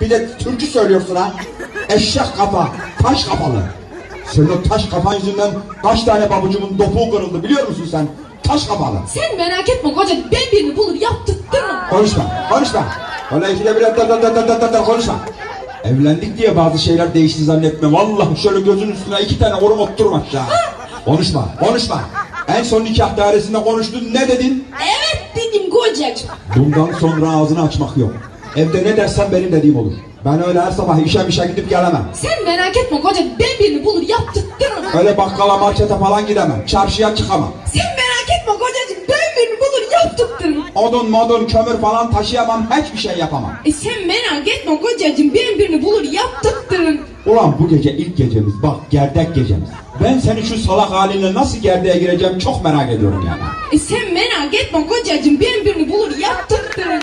Bir de türkü söylüyorsun ha. Eşek kafa, taş kafalı. Senin o taş kafan yüzünden kaç tane babucumun topuğu kırıldı biliyor musun sen? Taş kafalı. Sen merak etme koca ben birini bulur yaptırtırım. Konuşma, konuşma. Öyle ikide bir dar dar dar dar dar dar konuşma. Evlendik diye bazı şeyler değişti zannetme. Vallahi şöyle gözün üstüne iki tane orum oturum aşağı. Konuşma, konuşma. En son nikah dairesinde konuştun ne dedin? Evet dedim kocacığım. Bundan sonra ağzını açmak yok. Evde ne dersen benim dediğim olur. Ben öyle her sabah işe işe gidip gelemem. Sen merak etme koca ben birini bulur yaptırtırım. Öyle bakkala markete falan gidemem. Çarşıya çıkamam. Sen merak etme kocacığım ben birini bulur yaptırtırım. Odun modun kömür falan taşıyamam. Hiçbir şey yapamam. E sen merak etme kocacığım ben birini bulur yaptırtırım. Ulan bu gece ilk gecemiz. Bak gerdek gecemiz. Ben senin şu salak haline nasıl gerdeğe gireceğim çok merak ediyorum yani. E sen merak etme kocacığım ben birini bulur yaptırtırım.